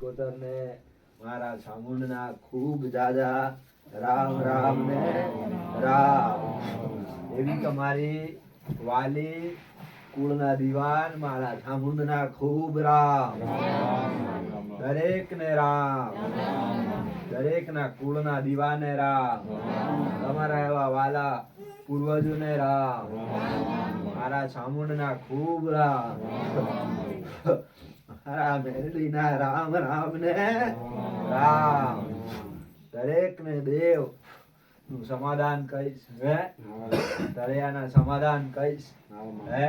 કોતરને મારા ચામુંડના ખૂબ દાદા, રામ રામ ને રામ. એવી તમારી વાલી કુળના દીવાન મારા ચામુંડના ખૂબ રામ. દરેક ને રામ. દરેક ના કુળના દીવાને રામ. તમારા એવા વાલા પૂર્વજોને રામ. મારા ચામુંડના ખૂબ રામ. મારા મેરડીના રામ રામ. ને રામ. દરેક ને દેવનું સમાધાન કહીશ હે? દરિયાના સમાધાન કહીશ હે?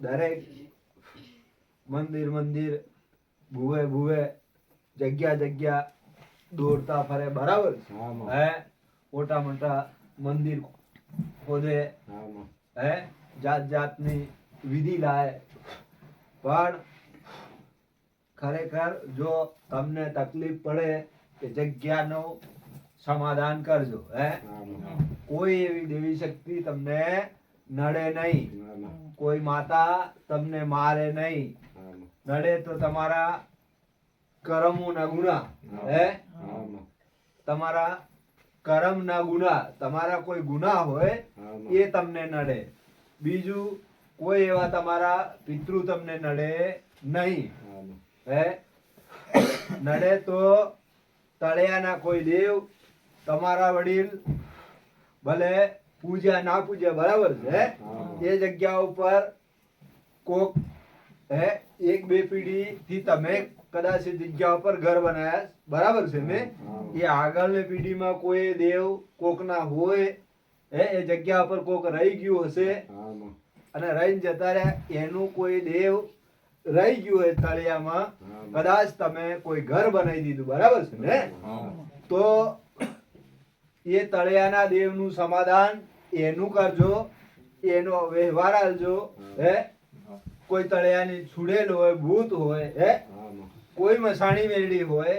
દરેક મંદિર મંદિર ભુવે ભુવે જગ્યા જગ્યા દોડતા ફરે બરાબર? હે મોટા મોટા મંદિર ખોદે હે? જાત જાતની વિધિ લાય પણ ખરેખર જો તમને તકલીફ પડે કે જગ્યાનું સમાધાન કરજો, હે? કોઈ એવી દેવી શક્તિ તમને નડે નહીં. કોઈ માતા તમને મારે નહીં. નડે તો તમારા કર્મોના ગુના, હે? તમારા કરમ ના ગુના, તમારા કોઈ ગુના હોય, એ તમને નડે. બીજું કોઈ એવા તમારા પિતૃ તમને નડે નહીં. હે? નડે તો તળિયાના કોઈ દેવ તમારા વડીલ ભલે પૂજા ના પૂજા બરાબર છે? એ જગ્યા ઉપર કોક હે એક બે પેઢી થી તમે કદાચ જગ્યા ઉપર ઘર બનાવ્યા બરાબર છે ને? એ આગળની પેઢીમાં કોઈ દેવ કોકના હોય હે એ જગ્યા ઉપર કોક રહી ગયું હશે અને રહીને જતા રહ્યા એનું કોઈ દેવ રહી ગયું હોય તળિયામાં કદાચ તમે કોઈ ઘર બનાવી દીધું બરાબર છે ને? તો એ તળિયાના દેવનું સમાધાન એનું કરજો એનો વ્યવહાર આલજો હે? કોઈ તળિયાની છૂડેલ હોય ભૂત હોય હે? કોઈ મસાણી મેળવી હોય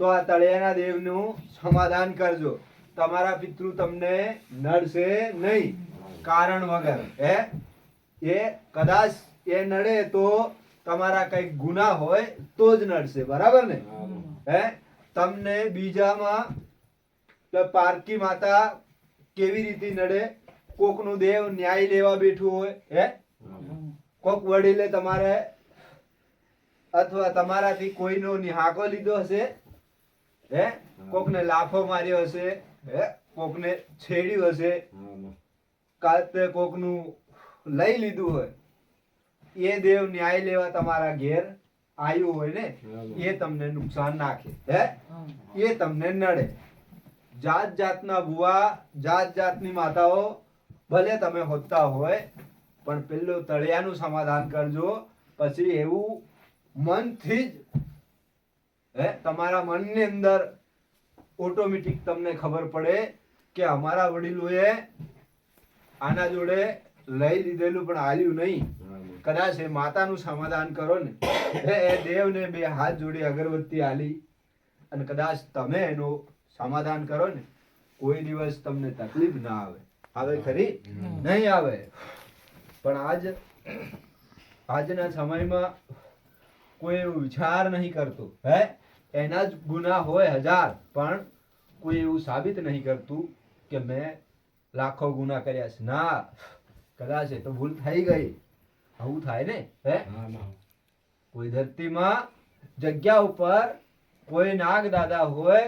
તો આ તળિયાના દેવનું સમાધાન કરજો. તમારા પિતૃ તમને નડશે નહીં. કારણ વગર હે? એ કદાચ એ નડે તો તમારા કઈ ગુના હોય તો જ નડશે બરાબર ને? હે? તમને બીજામાં પારકી માતા કેવી રીતે નડે? કોકનું દેવ ન્યાય લેવા બેઠું હોય હે? કોક વડીલે તમારે અથવા તમારાથી કોઈનો નિહાકો લીધો હશે હે? કોકને લાફો માર્યો હશે હે? કોકને છેડ્યું હશે કાતે કોકનું લઈ લીધું હોય. એ દેવ ન્યાય લેવા તમારા ઘેર આવ્યું હોય ને એ તમને નુકસાન નાખે. હે? એ તમને નડે. જાત જાતના બુવા જાત જાતની માતાઓ ભલે તમે હોતા હોય પણ પેલું તળિયાનું સમાધાન કરજો. પછી એવું મનથી જ હે? તમારા મનની અંદર ઓટોમેટિક તમને ખબર પડે કે અમારા વડીલોએ આના જોડે લઈ લીધેલું પણ હાલ્યું નહીં. કદાચ એ માતાનું સમાધાન કરો ને. એ દેવને બે હાથ જોડી અગરબત્તી આલી અને કદાચ તમે એનું સમાધાન કરો ને કોઈ દિવસ તમને તકલીફ ના આવે. આવે ખરી? નહીં આવે. પણ આજ આજના સમયમાં કોઈ એવું વિચાર નહીં કરતું. હે? એના જ ગુના હોય હજાર પણ કોઈ એવું સાબિત નહીં કરતું કે મેં લાખો ગુના કર્યા છે. ના. કદાચ એ તો ભૂલ થઈ ગઈ. આવું થાય ને હે? કોઈ ધરતીમાં જગ્યા ઉપર કોઈ નાગ દાદા હોય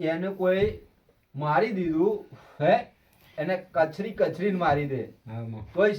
એને કોઈ મારી દીધું હે? એને કચરી કચરીને મારી દે. કોઈ